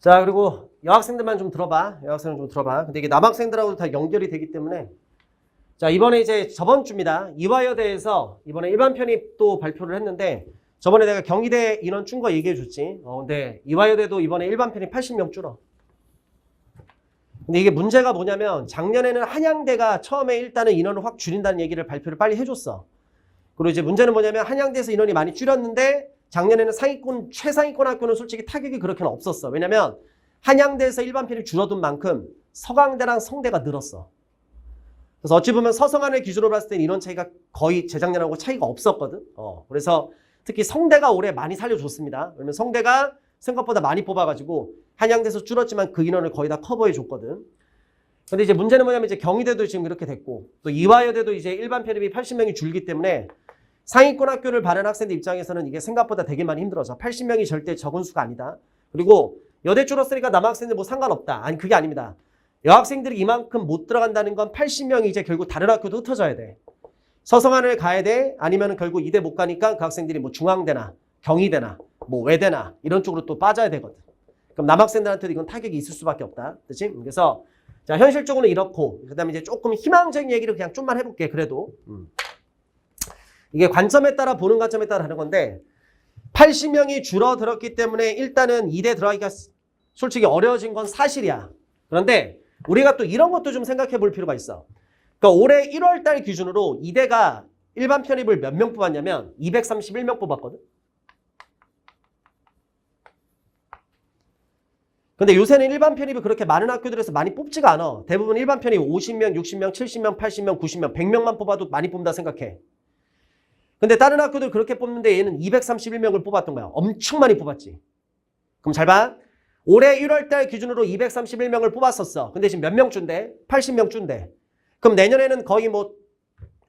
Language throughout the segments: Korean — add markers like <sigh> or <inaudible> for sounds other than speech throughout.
자, 그리고 여학생들만 좀 들어봐. 여학생들 좀 들어봐. 근데 이게 남학생들하고도 다 연결이 되기 때문에 자, 이번에 이제 저번 주입니다. 이화여대에서 이번에 일반 편입도 발표를 했는데 저번에 내가 경희대 인원 준 거 얘기해 줬지. 어, 근데 이화여대도 이번에 일반 편입 80명 줄어. 근데 이게 문제가 뭐냐면 작년에는 한양대가 처음에 일단은 인원을 확 줄인다는 얘기를 발표를 빨리 해줬어. 그리고 이제 문제는 뭐냐면 한양대에서 인원이 많이 줄였는데 작년에는 상위권 최상위권 학교는 솔직히 타격이 그렇게는 없었어. 왜냐면 한양대에서 일반 편입 줄어든 만큼 서강대랑 성대가 늘었어. 그래서 어찌 보면 서성안을 기준으로 봤을 때는 인원 차이가 거의 재작년하고 차이가 없었거든. 어, 그래서 특히 성대가 올해 많이 살려줬습니다. 왜냐면 성대가 생각보다 많이 뽑아가지고 한양대에서 줄었지만 그 인원을 거의 다 커버해 줬거든. 근데 이제 문제는 뭐냐면 이제 경희대도 지금 이렇게 됐고 또 이화여대도 이제 일반 편입이 80명이 줄기 때문에 상위권 학교를 바른 학생들 입장에서는 이게 생각보다 되게 많이 힘들어져. 80명이 절대 적은 수가 아니다. 그리고 여대 줄었으니까 남학생들 뭐 상관없다. 아니 그게 아닙니다. 여학생들이 이만큼 못 들어간다는 건 80명이 이제 결국 다른 학교도 흩어져야 돼. 서성안을 가야 돼. 아니면 결국 이대 못 가니까 그 학생들이 뭐 중앙대나 경희대나 뭐 외대나 이런 쪽으로 또 빠져야 되거든. 그럼 남학생들한테도 이건 타격이 있을 수밖에 없다. 그렇지? 그래서 자 현실적으로는 이렇고 그다음에 이제 조금 희망적인 얘기를 그냥 좀만 해볼게. 그래도 음. 이게 관점에 따라 보는 관점에 따라 다른 건데 80명이 줄어들었기 때문에 일단은 이대 들어가기가 솔직히 어려워진 건 사실이야. 그런데 우리가 또 이런 것도 좀 생각해 볼 필요가 있어. 그러니까 올해 1월 달 기준으로 이대가 일반 편입을 몇 명 뽑았냐면 231명 뽑았거든. 근데 요새는 일반 편입이 그렇게 많은 학교들에서 많이 뽑지가 않아. 대부분 일반 편입 50명, 60명, 70명, 80명, 90명, 100명만 뽑아도 많이 뽑는다 생각해. 근데 다른 학교들 그렇게 뽑는데 얘는 231명을 뽑았던 거야. 엄청 많이 뽑았지. 그럼 잘 봐. 올해 1월 달 기준으로 231명을 뽑았었어. 근데 지금 몇 명 준대? 80명 준대. 그럼 내년에는 거의 뭐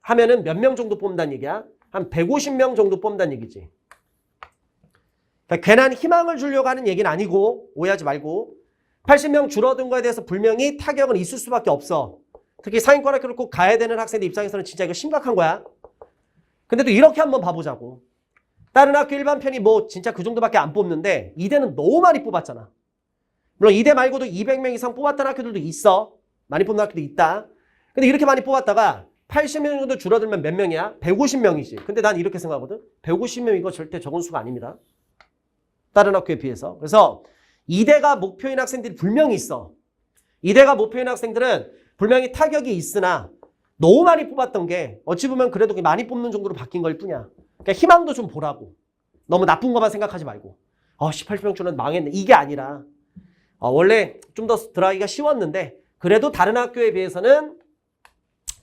하면은 몇 명 정도 뽑는다는 얘기야? 한 150명 정도 뽑는다는 얘기지. 그러니까 괜한 희망을 주려고 하는 얘기는 아니고 오해하지 말고 80명 줄어든 거에 대해서 분명히 타격은 있을 수밖에 없어. 특히 상위권 학교를 꼭 가야 되는 학생들 입장에서는 진짜 이거 심각한 거야. 근데 또 이렇게 한번 봐보자고. 다른 학교 일반 편이 뭐 진짜 그 정도밖에 안 뽑는데 이대는 너무 많이 뽑았잖아. 물론 이대 말고도 200명 이상 뽑았던 학교들도 있어. 많이 뽑는 학교도 있다. 근데 이렇게 많이 뽑았다가 80명 정도 줄어들면 몇 명이야? 150명이지. 근데 난 이렇게 생각하거든. 150명 이거 절대 적은 수가 아닙니다. 다른 학교에 비해서. 그래서 이대가 목표인 학생들이 분명히 있어. 이대가 목표인 학생들은 분명히 타격이 있으나 너무 많이 뽑았던 게 어찌 보면 그래도 많이 뽑는 정도로 바뀐 걸 뿐이야. 그러니까 희망도 좀 보라고. 너무 나쁜 것만 생각하지 말고. 어, 18명 줄은 망했네. 이게 아니라 어, 원래 좀 더 들어가기가 쉬웠는데 그래도 다른 학교에 비해서는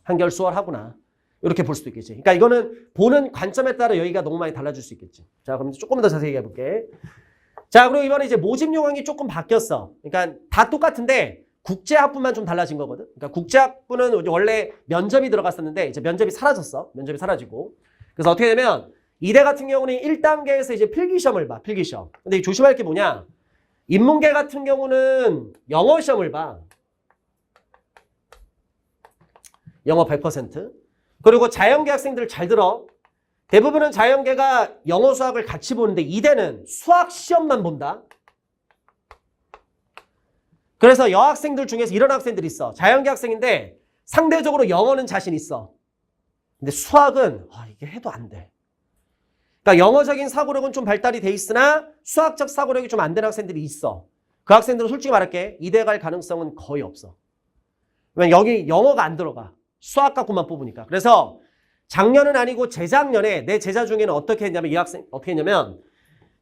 한결 수월하구나. 이렇게 볼 수도 있겠지. 그러니까 이거는 보는 관점에 따라 여기가 너무 많이 달라질 수 있겠지. 자, 그럼 조금 더 자세히 해볼게. 자, 그리고 이번에 이제 모집 요강이 조금 바뀌었어. 그러니까 다 똑같은데 국제학부만 좀 달라진 거거든. 그러니까 국제학부는 원래 면접이 들어갔었는데 이제 면접이 사라졌어. 면접이 사라지고. 그래서 어떻게 되면 이대 같은 경우는 1단계에서 이제 필기시험을 봐. 필기시험. 근데 조심할 게 뭐냐? 인문계 같은 경우는 영어 시험을 봐. 영어 100%. 그리고 자연계 학생들 잘 들어. 대부분은 자연계가 영어 수학을 같이 보는데 이대는 수학 시험만 본다. 그래서 여학생들 중에서 이런 학생들이 있어. 자연계 학생인데 상대적으로 영어는 자신 있어. 근데 수학은 아, 이게 해도 안 돼. 그러니까 영어적인 사고력은 좀 발달이 돼 있으나 수학적 사고력이 좀 안 되는 학생들이 있어. 그 학생들은 솔직히 말할게. 이대 갈 가능성은 거의 없어. 왜냐면 여기 영어가 안 들어가. 수학 갖고만 뽑으니까. 그래서 작년은 아니고 재작년에 내 제자 중에는 어떻게 했냐면 이 학생 어떻게 했냐면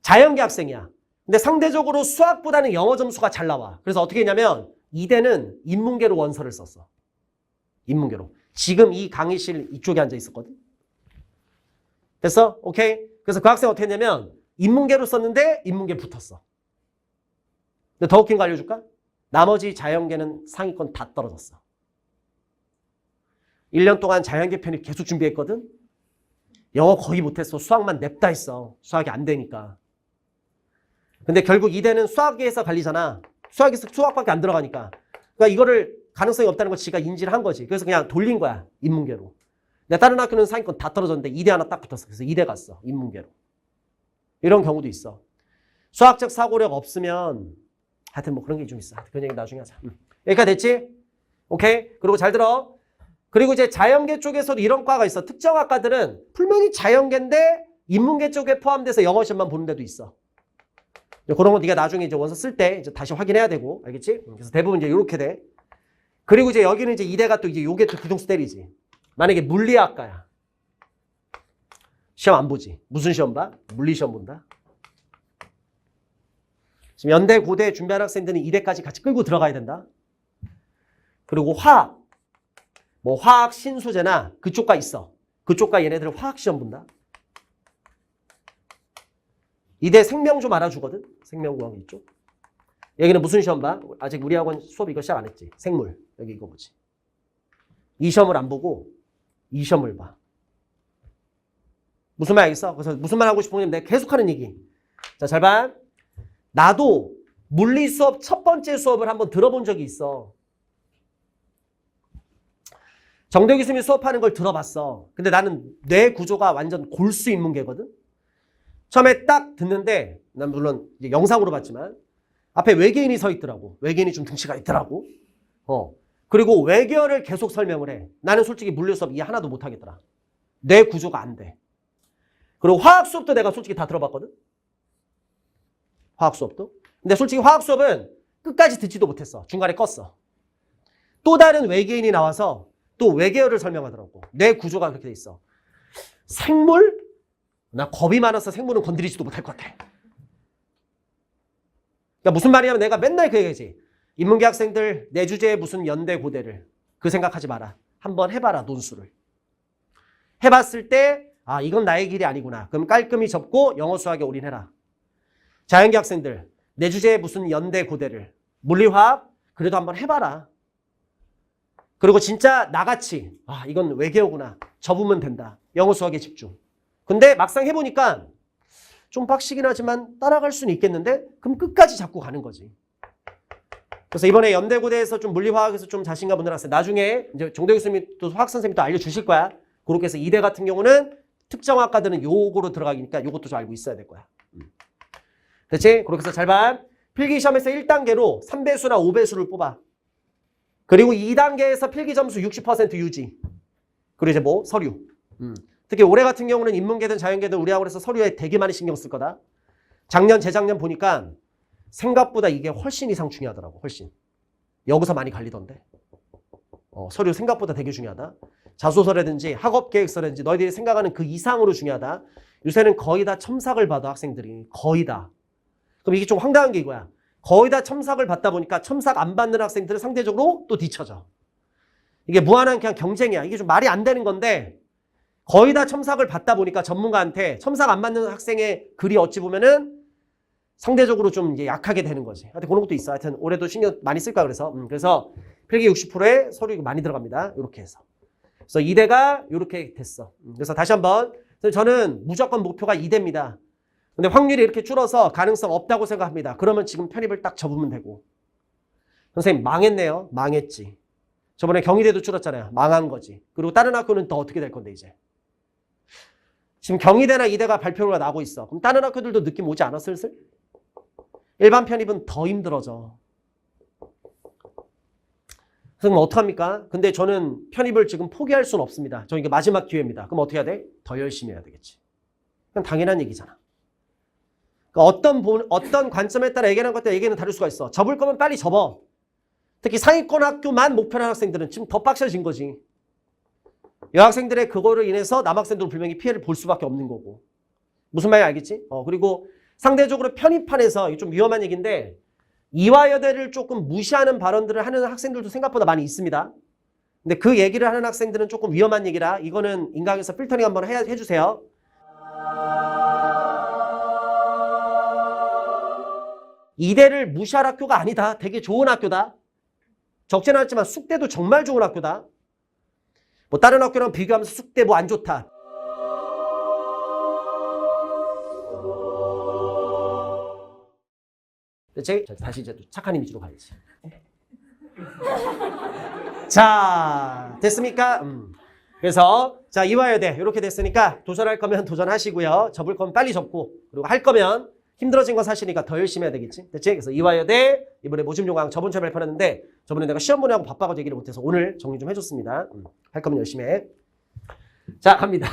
자연계 학생이야. 근데 상대적으로 수학보다는 영어 점수가 잘 나와. 그래서 어떻게 했냐면 이대는 인문계로 원서를 썼어. 인문계로. 지금 이 강의실 이쪽에 앉아 있었거든. 됐어? 오케이? 그래서 그 학생 어떻게 했냐면 인문계로 썼는데 인문계 붙었어. 근데 더 웃긴 거 알려줄까? 나머지 자연계는 상위권 다 떨어졌어. 1년 동안 자연계 편입 계속 준비했거든? 영어 거의 못했어. 수학만 냅다 했어. 수학이 안 되니까. 근데 결국 이대는 수학에서 갈리잖아. 수학에서 수학밖에 안 들어가니까. 그러니까 이거를 가능성이 없다는 걸 지가 인지를 한 거지. 그래서 그냥 돌린 거야. 인문계로. 내 다른 학교는 상위권 다 떨어졌는데 이대 하나 딱 붙었어. 그래서 이대 갔어. 인문계로. 이런 경우도 있어. 수학적 사고력 없으면 하여튼 뭐 그런 게 좀 있어. 그런 얘기 나중에 하자. 음. 여기까지 됐지? 오케이? 그리고 잘 들어. 그리고 이제 자연계 쪽에서도 이런 과가 있어. 특정 학과들은 분명히 자연계인데 인문계 쪽에 포함돼서 영어 시험만 보는 데도 있어. 그런 거 네가 나중에 이제 원서 쓸 때 이제 다시 확인해야 되고, 알겠지? 그래서 대부분 이제 이렇게 돼. 그리고 이제 여기는 이제 이대가 또 이제 요게 또 기동수 때리지. 만약에 물리학과야. 시험 안 보지. 무슨 시험 봐? 물리 시험 본다. 지금 연대, 고대 준비하는 학생들은 이대까지 같이 끌고 들어가야 된다. 그리고 화학. 뭐 화학 신소재나 그쪽과 있어. 그쪽과 얘네들은 화학 시험 본다. 이대 생명 좀 알아주거든. 생명공학 이쪽. 여기는 무슨 시험 봐? 아직 우리 학원 수업 이거 시작 안 했지. 생물. 여기 이거 보지. 이 시험을 안 보고 이 시험을 봐. 무슨 말 알겠어? 그래서 무슨 말 하고 싶으면 내가 계속하는 얘기. 자, 잘 봐. 나도 물리 수업 첫 번째 수업을 한번 들어본 적이 있어. 정대 교수님이 수업하는 걸 들어봤어. 근데 나는 뇌 구조가 완전 골수 인문계거든. 처음에 딱 듣는데 난 물론 영상으로 봤지만 앞에 외계인이 서 있더라고. 외계인이 좀 둥치가 있더라고. 어. 그리고 외계어를 계속 설명을 해. 나는 솔직히 물리 수업 이해 하나도 못 하겠더라. 뇌 구조가 안 돼. 그리고 화학 수업도 내가 솔직히 다 들어봤거든. 화학 수업도. 근데 솔직히 화학 수업은 끝까지 듣지도 못했어. 중간에 껐어. 또 다른 외계인이 나와서 또 외계어를 설명하더라고. 뇌 구조가 그렇게 돼 있어. 생물? 나 겁이 많아서 생물은 건드리지도 못할 것 같아. 그러니까 무슨 말이냐면 내가 맨날 그 얘기지. 인문계 학생들 내 주제에 무슨 연대 고대를 그 생각하지 마라. 한번 해봐라 논술을. 해봤을 때 아 이건 나의 길이 아니구나. 그럼 깔끔히 접고 영어 수학에 올인해라. 자연계 학생들 내 주제에 무슨 연대 고대를 물리화학 그래도 한번 해봐라. 그리고 진짜 나같이 아 이건 외계어구나 접으면 된다. 영어 수학에 집중. 근데 막상 해보니까 좀 빡시긴 하지만 따라갈 수는 있겠는데 그럼 끝까지 잡고 가는 거지. 그래서 이번에 연대고대에서 좀 물리화학에서 좀 자신감 학생 나중에 이제 정대 교수님이 또 화학 선생님이 또 알려주실 거야. 그렇게 해서 이대 같은 경우는 특정 학과들은 요거로 들어가니까 요것도 좀 알고 있어야 될 거야. 음. 그렇지? 그렇게 해서 잘 봐. 필기 시험에서 1단계로 3배수나 5배수를 뽑아. 그리고 2단계에서 필기 점수 60% 유지. 그리고 이제 뭐 서류. 음. 특히 올해 같은 경우는 인문계든 자연계든 우리 학원에서 서류에 되게 많이 신경 쓸 거다. 작년, 재작년 보니까 생각보다 이게 훨씬 이상 중요하더라고, 훨씬. 여기서 많이 갈리던데. 어, 서류 생각보다 되게 중요하다. 자소서라든지 학업 계획서라든지 너희들이 생각하는 그 이상으로 중요하다. 요새는 거의 다 첨삭을 받아, 학생들이. 거의 다. 그럼 이게 좀 황당한 게 이거야. 거의 다 첨삭을 받다 보니까 첨삭 안 받는 학생들은 상대적으로 또 뒤쳐져. 이게 무한한 그냥 경쟁이야. 이게 좀 말이 안 되는 건데 거의 다 첨삭을 받다 보니까 전문가한테 첨삭 안 맞는 학생의 글이 어찌 보면은 상대적으로 좀 이제 약하게 되는 거지. 하여튼 그런 것도 있어. 하여튼 올해도 신경 많이 쓸 거야. 그래서. 음, 그래서 필기 60%에 서류 많이 들어갑니다. 이렇게 해서. 그래서 이대가 이렇게 됐어. 음, 그래서 다시 한번. 그래서 저는 무조건 목표가 이대입니다. 근데 확률이 이렇게 줄어서 가능성 없다고 생각합니다. 그러면 지금 편입을 딱 접으면 되고. 선생님 망했네요. 망했지. 저번에 경희대도 줄었잖아요. 망한 거지. 그리고 다른 학교는 더 어떻게 될 건데 이제. 지금 경희대나 이대가 발표가 나고 있어. 그럼 다른 학교들도 느낌 오지 않아 슬슬? 일반 편입은 더 힘들어져. 그럼 어떡합니까? 근데 저는 편입을 지금 포기할 수는 없습니다. 저 이게 마지막 기회입니다. 그럼 어떻게 해야 돼? 더 열심히 해야 되겠지. 그냥 당연한 얘기잖아. 그러니까 어떤 본- 어떤 관점에 따라 얘기하는 것과 얘기는 다를 수가 있어. 접을 거면 빨리 접어. 특히 상위권 학교만 목표로 하는 학생들은 지금 더 빡쳐진 거지. 여학생들의 그거로 인해서 남학생들은 분명히 피해를 볼 수밖에 없는 거고. 무슨 말인지 알겠지? 어, 그리고 상대적으로 편입판에서 좀 위험한 얘기인데 이화여대를 조금 무시하는 발언들을 하는 학생들도 생각보다 많이 있습니다. 근데 그 얘기를 하는 학생들은 조금 위험한 얘기라 이거는 인강에서 필터링 한번 해, 해주세요. 이대를 무시할 학교가 아니다. 되게 좋은 학교다. 적지는 않지만 숙대도 정말 좋은 학교다. 뭐 다른 학교랑 비교하면서 숙대 뭐 안 좋다. 제 다시 이제 또 착한 이미지로 가야지. <laughs> 자, 됐습니까? 음. 그래서 자 이화여대 이렇게 됐으니까 도전할 거면 도전하시고요. 접을 거면 빨리 접고 그리고 할 거면 힘들어진 건 사실이니까 더 열심히 해야 되겠지. 됐지? 그래서 이화여대 이번에 모집 요강 저번 주에 발표했는데 저번에 내가 시험 보내고 바빠가지고 얘기를 못해서 오늘 정리 좀 해줬습니다. 음, 할 거면 열심히 해. 자 갑니다.